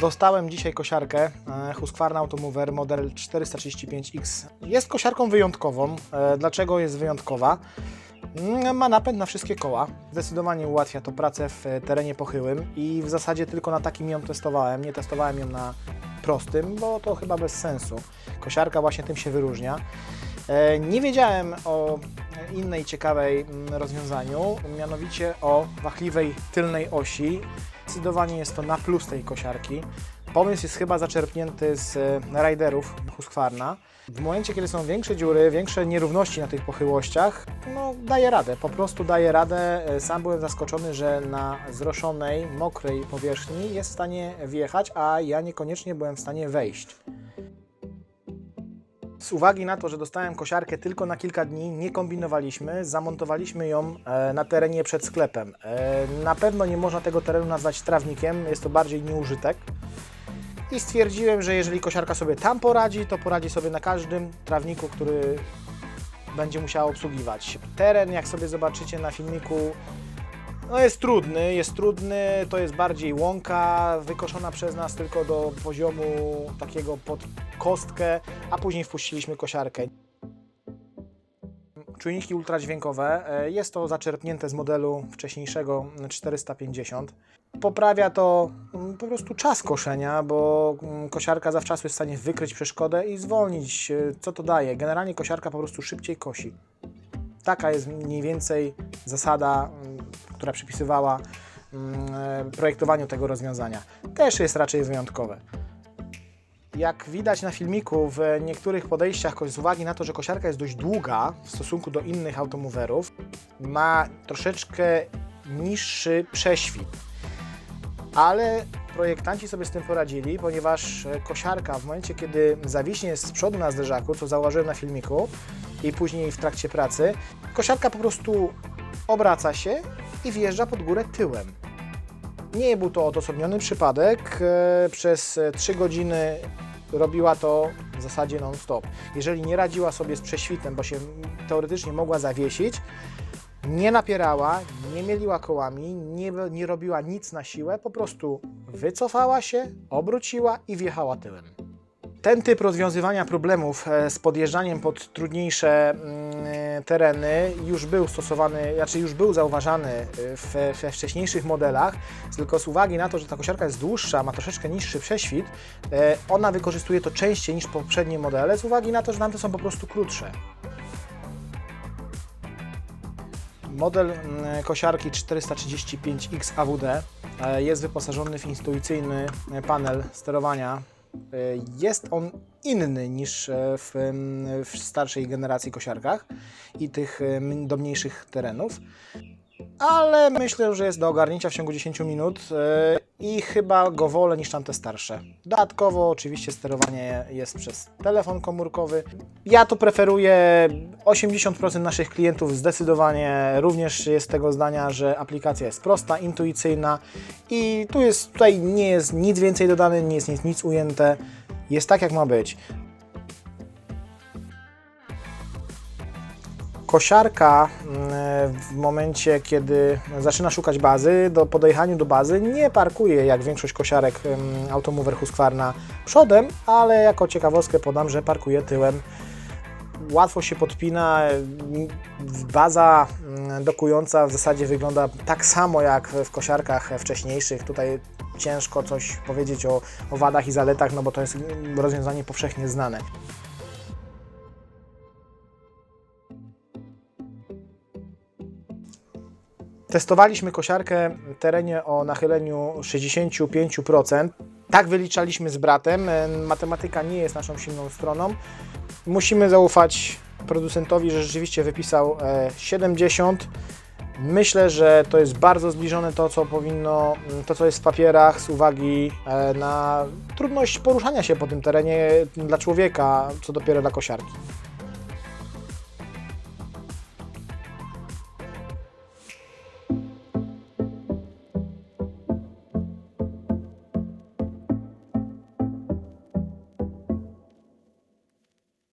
Dostałem dzisiaj kosiarkę e, Husqvarna Automover model 435X. Jest kosiarką wyjątkową. E, Dlaczego jest wyjątkowa? Mm, Ma napęd na wszystkie koła. Zdecydowanie ułatwia to pracę w e, terenie pochyłym i w zasadzie tylko na takim ją testowałem. Nie testowałem ją na prostym, bo to chyba bez sensu. Kosiarka właśnie tym się wyróżnia. E, Nie wiedziałem o innej ciekawej mm, rozwiązaniu, mianowicie o wachliwej tylnej osi. Zdecydowanie jest to na plus tej kosiarki. Pomysł jest chyba zaczerpnięty z e, riderów Husqvarna. W momencie, kiedy są większe dziury, większe nierówności na tych pochyłościach, no daje radę, po prostu daje radę. E, Sam byłem zaskoczony, że na zroszonej, mokrej powierzchni jest w stanie wjechać, a ja niekoniecznie byłem w stanie wejść. Z uwagi na to, że dostałem kosiarkę tylko na kilka dni, nie kombinowaliśmy, zamontowaliśmy ją e, na terenie przed sklepem. E, Na pewno nie można tego terenu nazwać trawnikiem, jest to bardziej nieużytek. I stwierdziłem, że jeżeli kosiarka sobie tam poradzi, to poradzi sobie na każdym trawniku, który będzie musiała obsługiwać. Teren, jak sobie zobaczycie na filmiku, no jest trudny, jest trudny, to jest bardziej łąka, wykoszona przez nas tylko do poziomu takiego pod kostkę, a później wpuściliśmy kosiarkę. Czujniki ultradźwiękowe, e, jest to zaczerpnięte z modelu wcześniejszego 450. Poprawia to mm, po prostu czas koszenia, bo mm, kosiarka zawczasu jest w stanie wykryć przeszkodę i zwolnić. E, Co to daje? Generalnie kosiarka po prostu szybciej kosi. Taka jest mniej więcej zasada, mm, która przypisywała mm, e, projektowaniu tego rozwiązania. Też jest raczej wyjątkowe. Jak widać na filmiku, w niektórych podejściach, z uwagi na to, że kosiarka jest dość długa w stosunku do innych automowerów, ma troszeczkę niższy prześwit. Ale projektanci sobie z tym poradzili, ponieważ e, kosiarka w momencie, kiedy zawiśnie z przodu na zderzaku, co zauważyłem na filmiku i później w trakcie pracy, kosiarka po prostu obraca się i wjeżdża pod górę tyłem. Nie był to odosobniony przypadek. E, Przez e, 3 godziny robiła to w zasadzie non-stop. Jeżeli nie radziła sobie z prześwitem, bo się teoretycznie mogła zawiesić, nie napierała, nie mieliła kołami, nie, nie robiła nic na siłę, po prostu wycofała się, obróciła i wjechała tyłem. Ten typ rozwiązywania problemów e, z podjeżdżaniem pod trudniejsze mm, tereny już był stosowany, znaczy już był zauważany e, w, we wcześniejszych modelach, tylko z uwagi na to, że ta kosiarka jest dłuższa, ma troszeczkę niższy prześwit, e, ona wykorzystuje to częściej niż poprzednie modele, z uwagi na to, że tamte są po prostu krótsze. Model mm, kosiarki 435X AWD e, jest wyposażony w intuicyjny panel sterowania. E, Jest on inny niż e, w, w starszej generacji kosiarkach i tych e, do mniejszych terenów, ale myślę, że jest do ogarnięcia w ciągu 10 minut i chyba go wolę niż tamte starsze. Dodatkowo oczywiście sterowanie jest przez telefon komórkowy. Ja to preferuję. 80% naszych klientów zdecydowanie również jest tego zdania, że aplikacja jest prosta, intuicyjna i tu jest, tutaj nie jest nic więcej dodane, nie jest nic, nic ujęte. Jest tak jak ma być. Kosiarka mm, w momencie, kiedy zaczyna szukać bazy, do podjechaniu do bazy nie parkuje jak większość kosiarek em, Automover Husqvarna przodem, ale jako ciekawostkę podam, że parkuje tyłem. Łatwo się podpina, em, baza mm, dokująca w zasadzie wygląda tak samo jak w kosiarkach wcześniejszych. Tutaj ciężko coś powiedzieć o, o wadach i zaletach, no bo to jest mm, rozwiązanie powszechnie znane. Testowaliśmy kosiarkę w terenie o nachyleniu 65%. Tak wyliczaliśmy z bratem. E, Matematyka nie jest naszą silną stroną. Musimy zaufać producentowi, że rzeczywiście wypisał e, 70. Myślę, że to jest bardzo zbliżone to, co powinno, to co jest w papierach z uwagi e, na trudność poruszania się po tym terenie dla człowieka, co dopiero dla kosiarki.